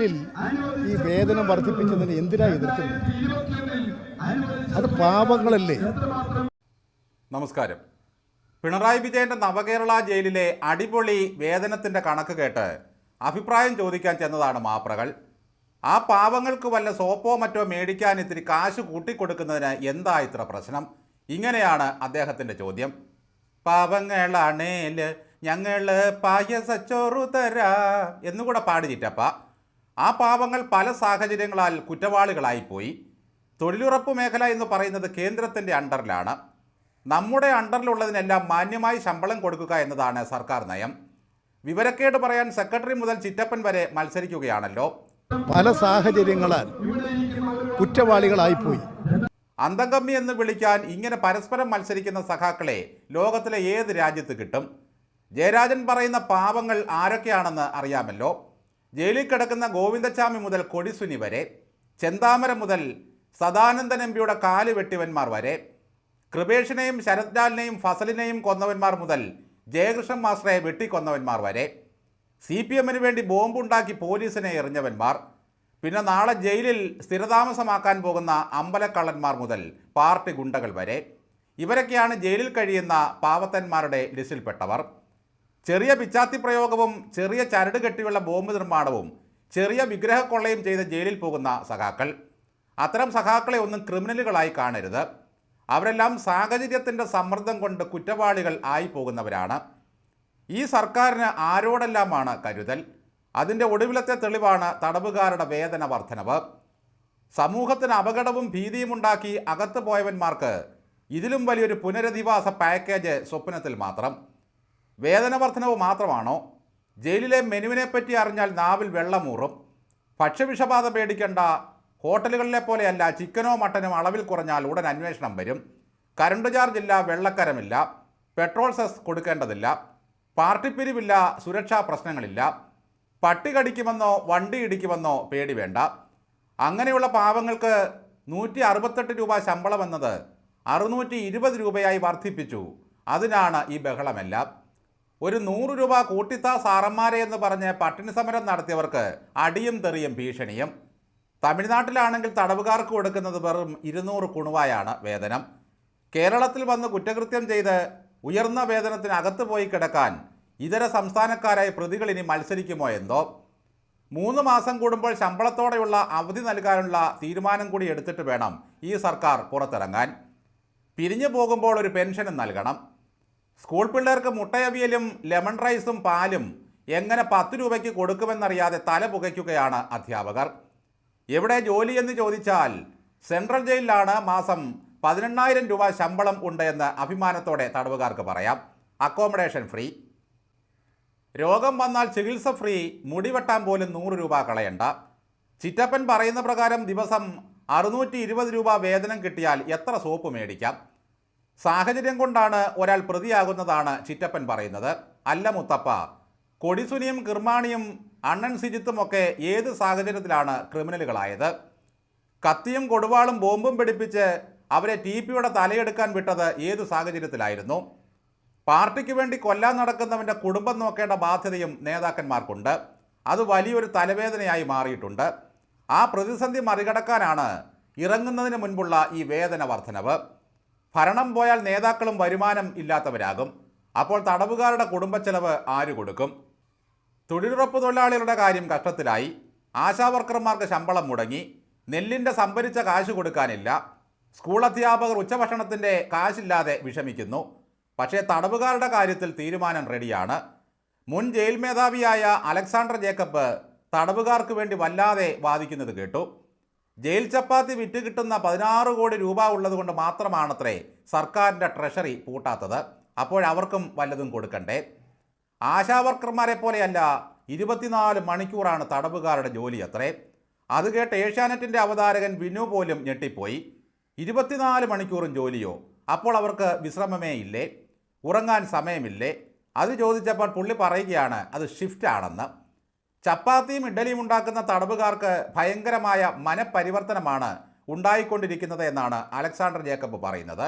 ജയിലിൽ ഈ വേതനം വർദ്ധിപ്പിച്ചതിന് എന്തിനാ എതിർക്കുന്നത്? അത് പാപങ്ങളല്ലേ? നമസ്കാരം. പിണറായി വിജയന്റെ നവകേരള ജയിലിലെ അടിപൊളി വേതനത്തിന്റെ കണക്ക് കേട്ട് അഭിപ്രായം ചോദിക്കാൻ ചെന്നതാണ് മാപ്രകൾ. ആ പാവങ്ങൾക്ക് വല്ല സോപ്പോ മറ്റോ മേടിക്കാൻ ഇത്തിരി കാശ് കൂട്ടിക്കൊടുക്കുന്നതിന് എന്താ ഇത്ര പ്രശ്നം? ഇങ്ങനെയാണ് അദ്ദേഹത്തിന്റെ ചോദ്യം. പാവങ്ങളാണേൽ ഞങ്ങൾ പായസച്ചോറു തരാ എന്നുകൂടെ പാടി ആ പാവങ്ങൾ പല സാഹചര്യങ്ങളാൽ കുറ്റവാളികളായിപ്പോയി. തൊഴിലുറപ്പ് മേഖല എന്ന് പറയുന്നത് കേന്ദ്രത്തിന്റെ അണ്ടറിലാണ്. നമ്മുടെ അണ്ടറിലുള്ളതിനെല്ലാം മാന്യമായി ശമ്പളം കൊടുക്കുക എന്നതാണ് സർക്കാർ നയം. വിവരക്കേട് പറയാൻ സെക്രട്ടറി മുതൽ ചിറ്റപ്പൻ വരെ മത്സരിക്കുകയാണല്ലോ. പല സാഹചര്യങ്ങളാൽ കുറ്റവാളികളായിപ്പോയി. അന്തംഗമ്മി എന്ന് വിളിക്കാൻ ഇങ്ങനെ പരസ്പരം മത്സരിക്കുന്ന സഖാക്കളെ ലോകത്തിലെ ഏത് രാജ്യത്ത് കിട്ടും? ജയരാജൻ പറയുന്ന പാവങ്ങൾ ആരൊക്കെയാണെന്ന് അറിയാമല്ലോ. ജയിലിൽ കിടക്കുന്ന ഗോവിന്ദച്ചാമി മുതൽ കൊടിസുനി വരെ ചെന്താമര മുതൽ സദാനന്ദൻ എം പിയുടെ കാൽ വെട്ടിവന്മാർ വരെ കൃപേഷിനെയും ശരത്ലാലിനെയും ഫസലിനെയും കൊന്നവന്മാർ മുതൽ ജയകൃഷ്ണൻ മാസ്റ്ററെ വെട്ടിക്കൊന്നവന്മാർ വരെ സി പി എമ്മിന് വേണ്ടി ബോംബുണ്ടാക്കി പോലീസിനെ എറിഞ്ഞവന്മാർ പിന്നെ നാളെ ജയിലിൽ സ്ഥിരതാമസമാക്കാൻ പോകുന്ന അമ്പലക്കള്ളന്മാർ മുതൽ പാർട്ടി ഗുണ്ടകൾ വരെ ഇവരൊക്കെയാണ് ജയിലിൽ കഴിയുന്ന പാവത്തന്മാരുടെ ലിസ്റ്റിൽപ്പെട്ടവർ. ചെറിയ പിച്ചാത്തി പ്രയോഗവും ചെറിയ ചരട് കെട്ടിയുള്ള ബോംബ് നിർമ്മാണവും ചെറിയ വിഗ്രഹക്കൊള്ളയും ചെയ്ത് ജയിലിൽ പോകുന്ന സഖാക്കൾ. അത്തരം സഖാക്കളെ ഒന്നും ക്രിമിനലുകളായി കാണരുത്. അവരെല്ലാം സാഹചര്യത്തിന്റെ സമ്മർദ്ദം കൊണ്ട് കുറ്റവാളികൾ ആയി പോകുന്നവരാണ്. ഈ സർക്കാരിന് ആരോടെല്ലാമാണ് കരുതൽ? അതിന്റെ ഒടുവിലത്തെ തെളിവാണ് തടവുകാരുടെ വേതന വർധനവ്. സമൂഹത്തിന് അപകടവും ഭീതിയുമുണ്ടാക്കി അകത്ത് പോയവന്മാർക്ക് ഇതിലും വലിയൊരു പുനരധിവാസ പാക്കേജ് സ്വപ്നത്തിൽ മാത്രം. വേതന വർധനവ് മാത്രമാണോ? ജയിലിലെ മെനുവിനെ പറ്റി അറിഞ്ഞാൽ നാവിൽ വെള്ളമൂറും. ഭക്ഷ്യവിഷബാധ പേടിക്കേണ്ട. ഹോട്ടലുകളിലെ പോലെയല്ല ചിക്കനോ മട്ടനോ അളവിൽ കുറഞ്ഞാൽ ഉടൻ അന്വേഷണം വരും. കറണ്ട് ചാർജ് ഇല്ല വെള്ളക്കരമില്ല. പെട്രോൾ സെസ് കൊടുക്കേണ്ടതില്ല. പാർട്ടി പിരിവില്ല സുരക്ഷാ പ്രശ്നങ്ങളില്ല. പട്ടി കടിക്കുമെന്നോ വണ്ടി ഇടിക്കുമെന്നോ പേടി വേണ്ട. അങ്ങനെയുള്ള പാവങ്ങൾക്ക് നൂറ്റി അറുപത്തെട്ട് രൂപ ശമ്പളം എന്നത് അറുന്നൂറ്റി ഇരുപത് രൂപയായി വർദ്ധിപ്പിച്ചു. അതിനാണ് ഈ ബഹളമെല്ലാം. ഒരു നൂറ് രൂപ കൂട്ടിത്താ സാറന്മാരെ എന്ന് പറഞ്ഞ് പട്ടിണി സമരം നടത്തിയവർക്ക് അടിയും തെറിയും ഭീഷണിയും. തമിഴ്നാട്ടിലാണെങ്കിൽ തടവുകാർക്ക് കൊടുക്കുന്നത് വെറും ഇരുന്നൂറ് കുണുവായാണ് വേതനം. കേരളത്തിൽ വന്ന് കുറ്റകൃത്യം ചെയ്ത് ഉയർന്ന വേതനത്തിന് അകത്ത് പോയി കിടക്കാൻ ഇതര സംസ്ഥാനക്കാരായ പ്രതികൾ ഇനി മത്സരിക്കുമോ എന്തോ? മൂന്ന് മാസം കൂടുമ്പോൾ ശമ്പളത്തോടെയുള്ള അവധി നൽകാനുള്ള തീരുമാനം കൂടി എടുത്തിട്ട് വേണം ഈ സർക്കാർ പുറത്തിറങ്ങാൻ. പിരിഞ്ഞു പോകുമ്പോൾ ഒരു പെൻഷനും നൽകണം. സ്കൂൾ പിള്ളേർക്ക് മുട്ടയവിയലും ലെമൺ റൈസും പാലും എങ്ങനെ പത്ത് രൂപയ്ക്ക് കൊടുക്കുമെന്നറിയാതെ തല പുകയ്ക്കുകയാണ് അധ്യാപകർ. എവിടെ ജോലി എന്ന് ചോദിച്ചാൽ സെൻട്രൽ ജയിലിലാണ് മാസം പതിനെണ്ണായിരം രൂപ ശമ്പളം ഉണ്ട് എന്ന് അഭിമാനത്തോടെ തടവുകാർക്ക് പറയാം. അക്കോമഡേഷൻ ഫ്രീ രോഗം വന്നാൽ ചികിത്സ ഫ്രീ മുടിവെട്ടാൻ പോലും നൂറ് രൂപ കളയണ്ട. ചിറ്റപ്പൻ പറയുന്ന പ്രകാരം ദിവസം അറുന്നൂറ്റി രൂപ വേതനം കിട്ടിയാൽ എത്ര സോപ്പ് മേടിക്കാം? സാഹചര്യം കൊണ്ടാണ് ഒരാൾ പ്രതിയാകുന്നതാണ് ചിറ്റപ്പൻ പറയുന്നത്. അല്ല മുത്തപ്പ കൊടിസുനിയും കിർമാണിയും അണ്ണൻ സിജിത്തുമൊക്കെ ഏത് സാഹചര്യത്തിലാണ് ക്രിമിനലുകളായത്? കത്തിയും കൊടുവാളും ബോംബും പിടിപ്പിച്ച് അവരെ ടി പിയുടെ തലയെടുക്കാൻ വിട്ടത് ഏത് സാഹചര്യത്തിലായിരുന്നു? പാർട്ടിക്ക് വേണ്ടി കൊല്ലാൻ നടക്കുന്നവന്റെ കുടുംബം നോക്കേണ്ട ബാധ്യതയും നേതാക്കന്മാർക്കുണ്ട്. അത് വലിയൊരു തലവേദനയായി മാറിയിട്ടുണ്ട്. ആ പ്രതിസന്ധി മറികടക്കാനാണ് ഇറങ്ങുന്നതിന് മുൻപുള്ള ഈ വേദന വർധനവ്. ഭരണം പോയാൽ നേതാക്കളും വരുമാനം ഇല്ലാത്തവരാകും. അപ്പോൾ തടവുകാരുടെ കുടുംബച്ചെലവ് ആര് കൊടുക്കും? തൊഴിലുറപ്പ് തൊഴിലാളികളുടെ കാര്യം കഷ്ടത്തിലായി. ആശാവർക്കർമാർക്ക് ശമ്പളം മുടങ്ങി. നെല്ലിന്റെ സംഭരിച്ച കാശ് കൊടുക്കാനില്ല. സ്കൂൾ അധ്യാപകർ ഉച്ചഭക്ഷണത്തിന്റെ കാശില്ലാതെ വിഷമിക്കുന്നു. പക്ഷേ തടവുകാരുടെ കാര്യത്തിൽ തീരുമാനം റെഡിയാണ്. മുൻ ജയിൽ മേധാവിയായ അലക്സാണ്ടർ ജേക്കബ് തടവുകാർക്ക് വേണ്ടി വല്ലാതെ വാദിക്കുന്നത് കേട്ടു. ജയിൽ ചപ്പാത്തി വിറ്റ് കിട്ടുന്ന പതിനാറ് കോടി രൂപ ഉള്ളതുകൊണ്ട് മാത്രമാണത്രേ സർക്കാരിന്റെ ട്രഷറി പൂട്ടാത്തത്. അപ്പോഴവർക്കും വല്ലതും കൊടുക്കണ്ടേ? ആശാവർക്കർമാരെ പോലെയല്ല ഇരുപത്തിനാല് മണിക്കൂറാണ് തടവുകാരുടെ ജോലി അത്രേ അത് കേട്ട് ഏഷ്യാനെറ്റിന്റെ അവതാരകൻ വിനു പോലും ഞെട്ടിപ്പോയി. ഇരുപത്തിനാല് മണിക്കൂറും ജോലിയോ? അപ്പോൾ അവർക്ക് വിശ്രമമേ ഇല്ലേ? ഉറങ്ങാൻ സമയമില്ലേ? അത് ചോദിച്ചപ്പോൾ പുള്ളി പറയുകയാണ് അത് ഷിഫ്റ്റ് ആണെന്ന്. ചപ്പാത്തിയും ഇഡ്ഡലിയും ഉണ്ടാക്കുന്ന തടവുകാർക്ക് ഭയങ്കരമായ മനപരിവർത്തനമാണ് ഉണ്ടായിക്കൊണ്ടിരിക്കുന്നത് എന്നാണ് അലക്സാണ്ടർ ജേക്കബ് പറയുന്നത്.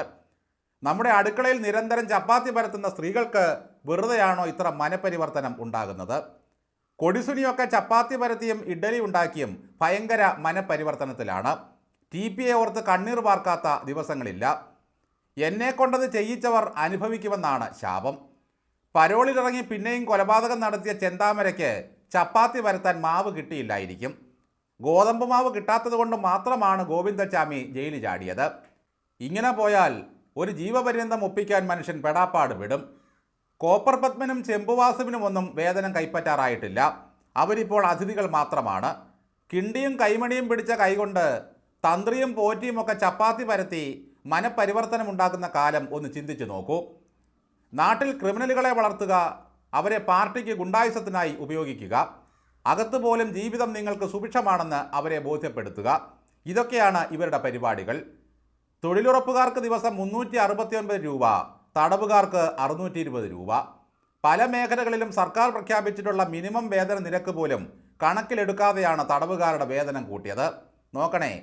നമ്മുടെ അടുക്കളയിൽ നിരന്തരം ചപ്പാത്തി പരത്തുന്ന സ്ത്രീകൾക്ക് വെറുതെയാണോ ഇത്ര മനപരിവർത്തനം ഉണ്ടാകുന്നത്? കൊടിസുനിയൊക്കെ ചപ്പാത്തി പരത്തിയും ഇഡലി ഉണ്ടാക്കിയും ഭയങ്കര മനപരിവർത്തനത്തിലാണ്. ടി പി എ ഓർത്ത് കണ്ണീർ പാർക്കാത്ത ദിവസങ്ങളില്ല. എന്നെ കൊണ്ടത് ചെയ്യിച്ചവർ അനുഭവിക്കുമെന്നാണ് ശാപം. പരോളിലിറങ്ങി പിന്നെയും കൊലപാതകം നടത്തിയ ചെന്താമരയ്ക്ക് ചപ്പാത്തി വരുത്താൻ മാവ് കിട്ടിയില്ലായിരിക്കും. ഗോതമ്പ് മാവ് കിട്ടാത്തത് കൊണ്ട് മാത്രമാണ് ഗോവിന്ദച്ചാമി ജയിലിൽ ചാടിയത്. ഇങ്ങനെ പോയാൽ ഒരു ജീവപര്യന്തം ഒപ്പിക്കാൻ മനുഷ്യൻ പെടാപ്പാട് വിടും കോപ്പർ പത്മനും ചെമ്പുവാസുവിനും ഒന്നും വേതനം കൈപ്പറ്റാറായിട്ടില്ല. അവരിപ്പോൾ അതിഥികൾ മാത്രമാണ്. കിണ്ടിയും കൈമണിയും പിടിച്ച കൈകൊണ്ട് തന്ത്രിയും പോറ്റിയും ഒക്കെ ചപ്പാത്തി പരത്തി മനപരിവർത്തനം ഉണ്ടാക്കുന്ന കാലം ഒന്ന് ചിന്തിച്ചു നോക്കൂ. നാട്ടിൽ ക്രിമിനലുകളെ വളർത്തുക അവരെ പാർട്ടിക്ക് ഗുണ്ടായുസത്തിനായി ഉപയോഗിക്കുക. അകത്ത് പോലും ജീവിതം നിങ്ങൾക്ക് സുഭിക്ഷമാണെന്ന് അവരെ ബോധ്യപ്പെടുത്തുക. ഇതൊക്കെയാണ് ഇവരുടെ പരിപാടികൾ. തൊഴിലുറപ്പുകാർക്ക് ദിവസം മുന്നൂറ്റി അറുപത്തിയൊൻപത് രൂപ തടവുകാർക്ക് അറുന്നൂറ്റി ഇരുപത് രൂപ. പല മേഖലകളിലും സർക്കാർ പ്രഖ്യാപിച്ചിട്ടുള്ള മിനിമം വേതന നിരക്ക് പോലും കണക്കിലെടുക്കാതെയാണ് തടവുകാരുടെ വേതനം കൂട്ടിയത്. നോക്കണേ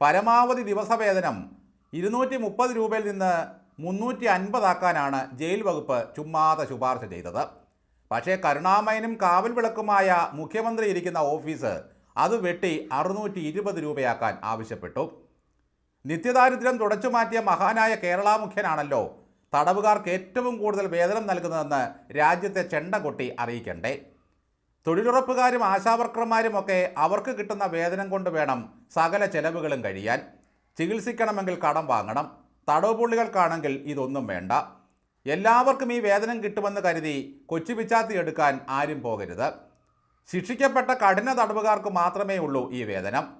പരമാവധി ദിവസവേതനം ഇരുന്നൂറ്റി മുപ്പത് രൂപയിൽ നിന്ന് മുന്നൂറ്റി അൻപതാക്കാനാണ് ജയിൽ വകുപ്പ് ചുമ്മാതെ ശുപാർശ ചെയ്തത്. പക്ഷേ കരുണാമയനും കാവൽ വിളക്കുമായ മുഖ്യമന്ത്രി ഇരിക്കുന്ന ഓഫീസ് അത് വെട്ടി അറുന്നൂറ്റി ഇരുപത് രൂപയാക്കാൻ ആവശ്യപ്പെട്ടു. നിത്യദാരിദ്ര്യം തുടച്ചു മാറ്റിയ മഹാനായ കേരള മുഖ്യനാണല്ലോ തടവുകാർക്ക് ഏറ്റവും കൂടുതൽ വേതനം നൽകുന്നതെന്ന് രാജ്യത്തെ ചെണ്ട കൊട്ടി അറിയിക്കണ്ടേ. തൊഴിലുറപ്പുകാരും ആശാവർക്കർമാരും ഒക്കെ അവർക്ക് കിട്ടുന്ന വേതനം കൊണ്ട് വേണം സകല ചെലവുകളും കഴിയാൻ. ചികിത്സിക്കണമെങ്കിൽ കടം വാങ്ങണം. തടവുപുള്ളികൾക്കാണെങ്കിൽ ഇതൊന്നും വേണ്ട. എല്ലാവർക്കും ഈ വേതനം കിട്ടുമെന്ന് കരുതി കൊച്ചു പിച്ചാത്തി എടുക്കാൻ ആരും പോകരുത്. ശിക്ഷിക്കപ്പെട്ട കഠിന തടവുകാർക്ക് മാത്രമേ ഉള്ളൂ ഈ വേതനം.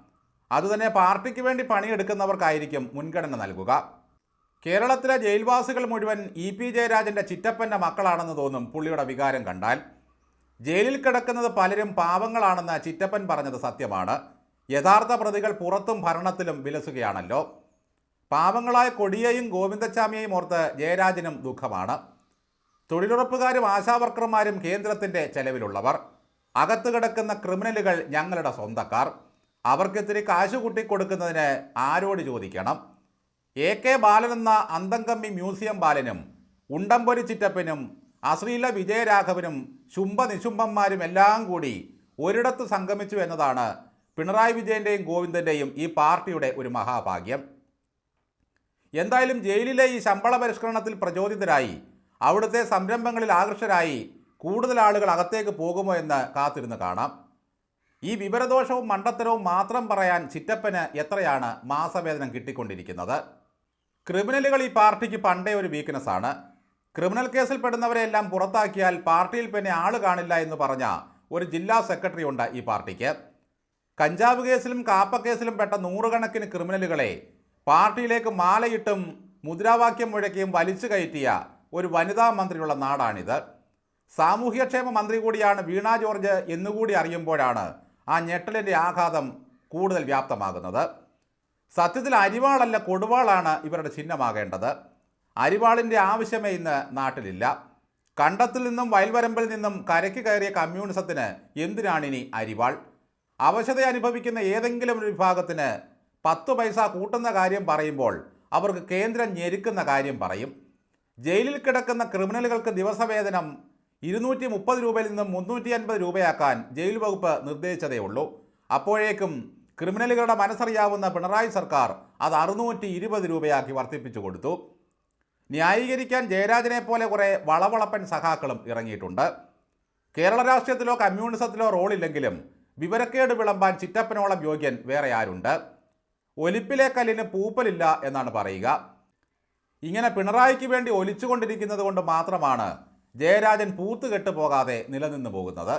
അതുതന്നെ പാർട്ടിക്ക് വേണ്ടി പണിയെടുക്കുന്നവർക്കായിരിക്കും മുൻഗണന നൽകുക. കേരളത്തിലെ ജയിൽവാസികൾ മുഴുവൻ ഇ പി ജയരാജന്റെ ചിറ്റപ്പന്റെ മക്കളാണെന്ന് തോന്നും പുള്ളിയുടെ വികാരം കണ്ടാൽ. ജയിലിൽ കിടക്കുന്നത് പലരും പാവങ്ങളാണെന്ന് ചിറ്റപ്പൻ പറഞ്ഞത് സത്യമാണ്. യഥാർത്ഥ പ്രതികൾ പുറത്തും ഭരണത്തിലും വിലസുകയാണല്ലോ. പാവങ്ങളായ കൊടിയേയും ഗോവിന്ദച്ചാമിയെയും ഓർത്ത് ജയരാജനും ദുഃഖമാണ്. തൊഴിലുറപ്പുകാരും ആശാവർക്കർമാരും കേന്ദ്രത്തിന്റെ ചെലവിലുള്ളവർ. അകത്ത് കിടക്കുന്ന ക്രിമിനലുകൾ ഞങ്ങളുടെ സ്വന്തക്കാർ. അവർക്കിത്തിരി കാശ് കൂട്ടിക്കൊടുക്കുന്നതിന് ആരോട് ചോദിക്കണം? എ കെ ബാലൻ എന്ന അന്തംകമ്മി മ്യൂസിയം ബാലനും ഉണ്ടംപൊരി ചിറ്റപ്പനും അശ്ലീല വിജയരാഘവനും ശുംഭ നിശുംഭന്മാരും എല്ലാം കൂടി ഒരിടത്ത് സംഗമിച്ചു എന്നതാണ് പിണറായി വിജയന്റെയും ഗോവിന്ദന്റെയും ഈ പാർട്ടിയുടെ ഒരു മഹാഭാഗ്യം. എന്തായാലും ജയിലിലെ ഈ ശമ്പള പരിഷ്കരണത്തിൽ പ്രചോദിതരായി. അവിടുത്തെ സംരംഭങ്ങളിൽ ആകർഷരായി കൂടുതൽ ആളുകൾ അകത്തേക്ക് പോകുമോ എന്ന് കാത്തിരുന്ന് കാണാം. ഈ വിവരദോഷവും മണ്ടത്തരവും മാത്രം പറയാൻ ചിറ്റപ്പന് എത്രയാണ് മാസവേതനം കിട്ടിക്കൊണ്ടിരിക്കുന്നത്. ക്രിമിനലുകൾ ഈ പാർട്ടിക്ക് പണ്ടേ ഒരു വീക്ക്നെസ് ആണ്. ക്രിമിനൽ കേസിൽ പെടുന്നവരെല്ലാം പുറത്താക്കിയാൽ പാർട്ടിയിൽ പിന്നെ ആൾ കാണില്ല എന്ന് പറഞ്ഞ ഒരു ജില്ലാ സെക്രട്ടറി ഉണ്ട് ഈ പാർട്ടിക്ക്. കഞ്ചാവ് കേസിലും കാപ്പ കേസിലും പെട്ട നൂറുകണക്കിന് ക്രിമിനലുകളെ പാർട്ടിയിലേക്ക് മാലയിട്ടും മുദ്രാവാക്യം മുഴക്കിയും വലിച്ചു കയറ്റിയ ഒരു വനിതാ മന്ത്രിയുള്ള നാടാണിത്. സാമൂഹ്യക്ഷേമ മന്ത്രി കൂടിയാണ് വീണ ജോർജ് എന്നുകൂടി അറിയുമ്പോഴാണ് ആ ഞെട്ടലിന്റെ ആഘാതം കൂടുതൽ വ്യാപ്തമാകുന്നത്. സത്യത്തിൽ അരിവാളല്ല കൊടുവാളാണ് ഇവരുടെ ചിഹ്നമാകേണ്ടത്. അരിവാളിന്റെ ആവശ്യമേ ഇന്ന് നാട്ടിലില്ല. കണ്ടത്തിൽ നിന്നും വയൽവരമ്പിൽ നിന്നും കരയ്ക്ക് കയറിയ കമ്മ്യൂണിസത്തിന് എന്തിനാണിനി അരിവാൾ? അവശത അനുഭവിക്കുന്ന ഏതെങ്കിലും ഒരു വിഭാഗത്തിന് പത്ത് പൈസ കൂട്ടുന്ന കാര്യം പറയുമ്പോൾ അവർക്ക് കേന്ദ്രം ഞെരുക്കുന്ന കാര്യം പറയും. ജയിലിൽ കിടക്കുന്ന ക്രിമിനലുകൾക്ക് ദിവസവേതനം ഇരുന്നൂറ്റി മുപ്പത് രൂപയിൽ നിന്നും മുന്നൂറ്റി അൻപത് രൂപയാക്കാൻ ജയിൽ വകുപ്പ് നിർദ്ദേശിച്ചതേ ഉള്ളൂ. അപ്പോഴേക്കും ക്രിമിനലുകളുടെ മനസ്സറിയാവുന്ന പിണറായി സർക്കാർ അത് അറുന്നൂറ്റി ഇരുപത് രൂപയാക്കി വർദ്ധിപ്പിച്ചു കൊടുത്തു. ന്യായീകരിക്കാൻ ജയരാജനെ പോലെ കുറേ വളവളപ്പൻ സഖാക്കളും ഇറങ്ങിയിട്ടുണ്ട്. കേരള രാഷ്ട്രീയത്തിലോ കമ്മ്യൂണിസത്തിലോ റോളില്ലെങ്കിലും വിവരക്കേട് വിളമ്പാൻ ചിറ്റപ്പനോളം യോഗ്യൻ വേറെ ആരുണ്ട്? ഒലിപ്പിലെ കല്ലിന് പൂപ്പലില്ല എന്നാണ് പറയുക. ഇങ്ങനെ പിണറായിക്ക് വേണ്ടി ഒലിച്ചുകൊണ്ടിരിക്കുന്നത് കൊണ്ട് മാത്രമാണ് ജയരാജൻ പൂത്തുകെട്ട് പോകാതെ നിലനിന്നു പോകുന്നത്.